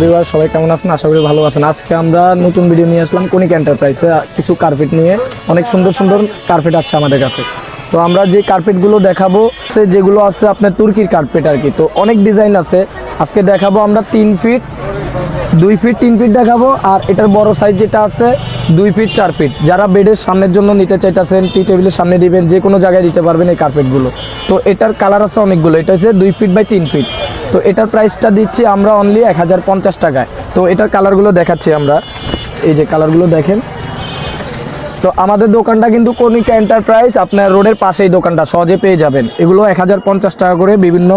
Viewer সবাই কেমন আছেন? আশা করি ভালো আছেন। আজকে আমরা নতুন ভিডিও নিয়ে আসলাম কোনিক এন্টারপ্রাইজে কিছু কার্পেট নিয়ে। অনেক সুন্দর সুন্দর কার্পেট আসছে আমাদের কাছে। তো আমরা যে কার্পেটগুলো দেখাবো, সে যেগুলো আছে আপনার তুর্কির কার্পেট আর কি। তো অনেক ডিজাইন আছে। আজকে দেখাবো আমরা তিন ফিট দুই ফিট তিন ফিট দেখাবো। আর এটার বড় সাইজ যেটা আছে, দুই ফিট চার ফিট যারা বেডের সামনের জন্য নিতে চাইতেছেন টি টেবিলের সামনে দিবেন, যে কোনো জায়গায় দিতে পারবেন এই কার্পেটগুলো তো এটার কালার আছে অনেকগুলো। এটা হচ্ছে দুই ফিট বাই তিন ফিট তো এটার প্রাইসটা দিচ্ছি আমরা অনলি এক হাজার পঞ্চাশ টাকায়। তো এটার কালারগুলো দেখাচ্ছি আমরা। এই যে কালারগুলো দেখেন। তো আমাদের দোকানটা কিন্তু কনিকা এন্টারপ্রাইজ আপনার রোডের পাশেই দোকানটা, সহজে পেয়ে যাবেন। এগুলো এক হাজার পঞ্চাশ টাকা করে বিভিন্ন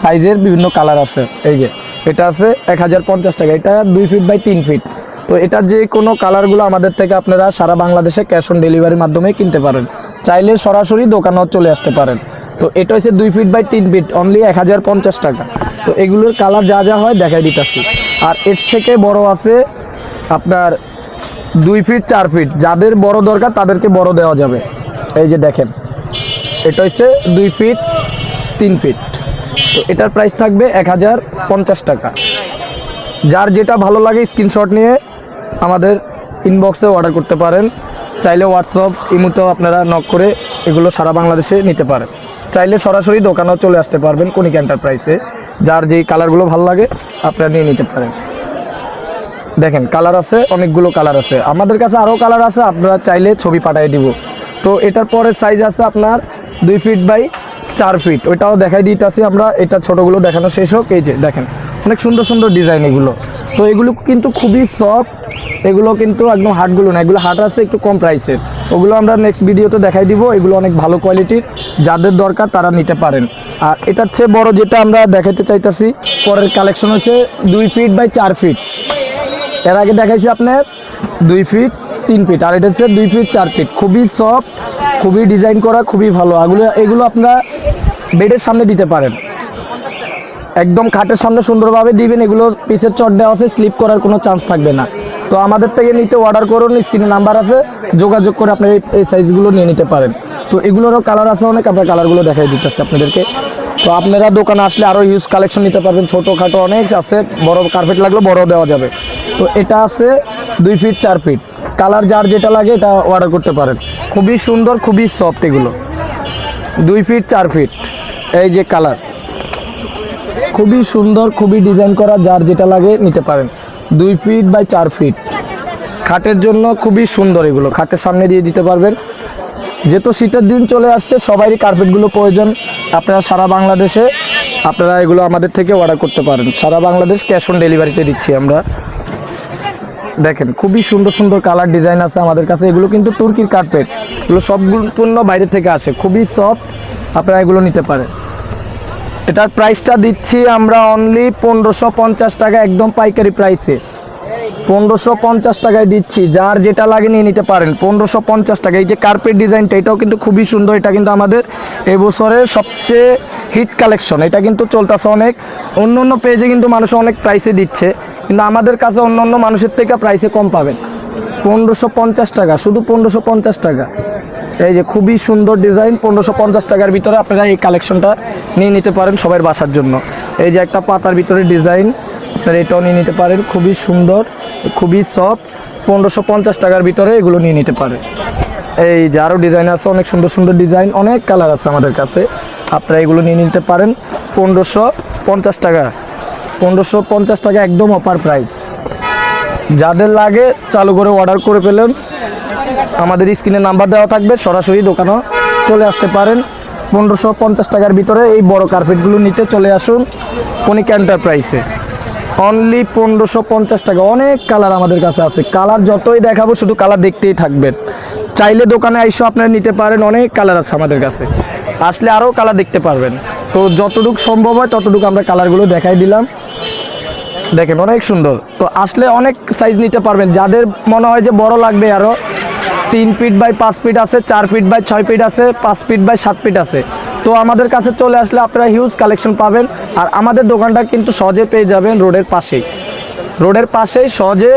সাইজের বিভিন্ন কালার আছে। এই যে, এটা আছে এক হাজার পঞ্চাশ টাকা, এটা দুই ফিট বাই তিন ফিট তো এটা যে কোনো কালারগুলো আমাদের থেকে আপনারা সারা বাংলাদেশে ক্যাশ অন ডেলিভারির মাধ্যমে কিনতে পারেন। চাইলে সরাসরি দোকানেও চলে আসতে পারেন। তো এটা হচ্ছে দুই ফিট বাই তিন ফিট অনলি এক হাজার পঞ্চাশ টাকা। তো এগুলোর কালার যা যা হয় দেখাই দিতেছি। আর এর থেকে বড় আছে আপনার দুই ফিট চার ফিট যাদের বড় দরকার তাদেরকে বড় দেওয়া যাবে। এই যে দেখেন, এটা হচ্ছে দুই ফিট তিন ফিট তো এটার প্রাইস থাকবে এক হাজার পঞ্চাশ টাকা। যার যেটা ভালো লাগে স্ক্রিনশট নিয়ে আমাদের ইনবক্সে অর্ডার করতে পারেন। চাইলে হোয়াটসঅ্যাপ ইমুতেও আপনারা নক করে এগুলো সারা বাংলাদেশে নিতে পারেন। চাইলে সরাসরি দোকানেও চলে আসতে পারবেন কনিক এন্টারপ্রাইসে যার যেই কালারগুলো ভালো লাগে, আপনারা নিয়ে নিতে পারেন। দেখেন কালার আছে, অনেকগুলো কালার আছে। আমাদের কাছে আরও কালার আছে, আপনারা চাইলে ছবি পাঠিয়ে দিব। তো এটার পরে সাইজ আছে আপনার দুই ফিট বাই চার ফিট ওইটাও দেখাই দিতেছি আমরা, এটা ছোটোগুলো দেখানো শেষ হোক। এই যে, দেখেন, অনেক সুন্দর সুন্দর ডিজাইন এগুলো। তো এগুলো কিন্তু খুবই সফট এগুলো কিন্তু একদম হাটগুলো না, এগুলো হাট আছে একটু কম প্রাইসের ওগুলো আমরা নেক্সট ভিডিওতে দেখাই দিব, এগুলো অনেক ভালো কোয়ালিটির যাদের দরকার তারা নিতে পারেন। আর এটার চেয়ে বড় যেটা আমরা দেখাইতে চাইতেছি, পরের কালেকশন হচ্ছে দুই ফিট বাই চার ফিট এর আগে দেখাইছি আপনার, দুই ফিট তিন ফিট আর এটা হচ্ছে দুই ফিট চার ফিট খুবই সফট খুবই ডিজাইন করা, খুবই ভালো। এগুলো এগুলো আপনারা বেডের সামনে দিতে পারেন। একদম খাটের সামনে সুন্দরভাবে দিবেন, এগুলো পিসের চট দেওয়া আছে স্লিপ করার কোনো চান্স থাকবে না। তো আমাদের থেকে নিতে অর্ডার করুন স্ক্রিনে নাম্বার আছে, যোগাযোগ করে আপনি এই- সাইজগুলো নিয়ে নিতে পারেন। তো এগুলোরও কালার আছে অনেক, আপনার কালারগুলো দেখাই দিতেছে আপনাদেরকে। তো আপনারা দোকানে আসলে আরও ইউজ কালেকশন নিতে পারবেন, ছোটোখাটো অনেক আছে, বড় কার্পেট লাগলে বড় দেওয়া যাবে। তো এটা আছে দুই ফিট চার ফিট কালার যার যেটা লাগে এটা অর্ডার করতে পারেন। খুবই সুন্দর, খুবই সফট এগুলো। দুই ফিট চার ফিট এই যে কালার খুবই সুন্দর, খুবই ডিজাইন করা, যার যেটা লাগে নিতে পারেন। দুই ফিট বাই চার ফিট খাটের জন্য খুবই সুন্দর এগুলো। খাটের সামনে দিয়ে দিতে পারবেন। যেহেতু শীতের দিন চলে আসছে সবারই কার্পেটগুলো প্রয়োজন। আপনারা সারা বাংলাদেশে আপনারা এগুলো আমাদের থেকে অর্ডার করতে পারেন। সারা বাংলাদেশ ক্যাশ অন ডেলিভারিতে দিচ্ছি আমরা। দেখেন, খুবই সুন্দর সুন্দর কালার ডিজাইন আছে আমাদের কাছে। এগুলো কিন্তু তুর্কির কার্পেট এগুলো সবগুলো বাইরে থেকে আসে। খুবই সফট আপনারা এগুলো নিতে পারেন। এটার প্রাইসটা দিচ্ছি আমরা অনলি পনেরোশো পঞ্চাশ টাকা একদম পাইকারি প্রাইসে পনেরোশো পঞ্চাশ টাকায় দিচ্ছি। যার যেটা লাগে নিয়ে নিতে পারেন। পনেরোশো পঞ্চাশ টাকা। এই যে কার্পেট ডিজাইনটা এটাও কিন্তু খুবই সুন্দর। এটা কিন্তু আমাদের এবছরের সবচেয়ে হিট কালেকশন এটা কিন্তু চলতেছে অনেক। অন্য অন্য পেজে কিন্তু মানুষ অনেক প্রাইসে দিচ্ছে। কিন্তু আমাদের কাছে অন্য অন্য মানুষের থেকে প্রাইসে কম পাবেন। পনেরোশো পঞ্চাশ টাকা। শুধু পনেরোশো পঞ্চাশ টাকা। এই যে খুবই সুন্দর ডিজাইন, পনেরোশো পঞ্চাশ টাকার ভিতরে আপনারা এই কালেকশনটা নিয়ে নিতে পারেন সবার বাসার জন্য। এই যে একটা পাতার ভিতরে ডিজাইন, আপনারা এটাও নিয়ে নিতে পারেন, খুবই সুন্দর, খুবই সফট, পনেরোশো পঞ্চাশ টাকার ভিতরে এগুলো নিয়ে নিতে পারেন। এই যে আরও ডিজাইন আছে, অনেক সুন্দর সুন্দর ডিজাইন, অনেক কালার আছে আমাদের কাছে। আপনারা এগুলো নিয়ে নিতে পারেন, পনেরোশো পঞ্চাশ টাকা, পনেরোশো পঞ্চাশ টাকা একদম অফার প্রাইস। যাদের লাগে চালু করে অর্ডার করে পেলেন আমাদের স্ক্রিনে নাম্বার দেওয়া থাকবে, সরাসরি দোকানেও চলে আসতে পারেন। পনেরোশো পঞ্চাশ টাকার ভিতরে এই বড় কার্পেটগুলো নিতে চলে আসুন কনিক এন্টারপ্রাইসে অনলি পনেরোশো পঞ্চাশ টাকা। অনেক কালার আমাদের কাছে আছে। কালার যতই দেখাবো, শুধু কালার দেখতেই থাকবেন। চাইলে দোকানে আইসো আপনারা নিতে পারেন, অনেক কালার আছে আমাদের কাছে। আসলে আরও কালার দেখতে পারবেন। তো যতটুকু সম্ভব হয়, ততটুকু আমরা কালারগুলো দেখাই দিলাম। দেখেন অনেক সুন্দর। তো আসলে অনেক সাইজ নিতে পারবেন। যাদের মনে হয় যে বড় লাগবে আরও তিন ফিট বাই পাঁচ ফিট আছে, চার ফিট বাই ছয় ফিট আছে, পাঁচ ফিট বাই সাত ফিট আছে। তো আমাদের কাছে চলে আসলে আপনারা হিউজ কালেকশন পাবেন আর আমাদের দোকানটা কিন্তু সহজে পেয়ে যাবেন রোডের পাশেই। রোডের পাশেই সহজে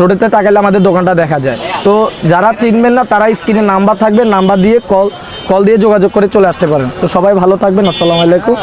রোডেতে তাকালে আমাদের দোকানটা দেখা যায়। তো যারা চিনবেন না, তারা স্ক্রিনে নাম্বার থাকবে, নাম্বার দিয়ে কল কল দিয়ে যোগাযোগ করে চলে আসতে পারেন। তো সবাই ভালো থাকবেন, আসসালামু আলাইকুম।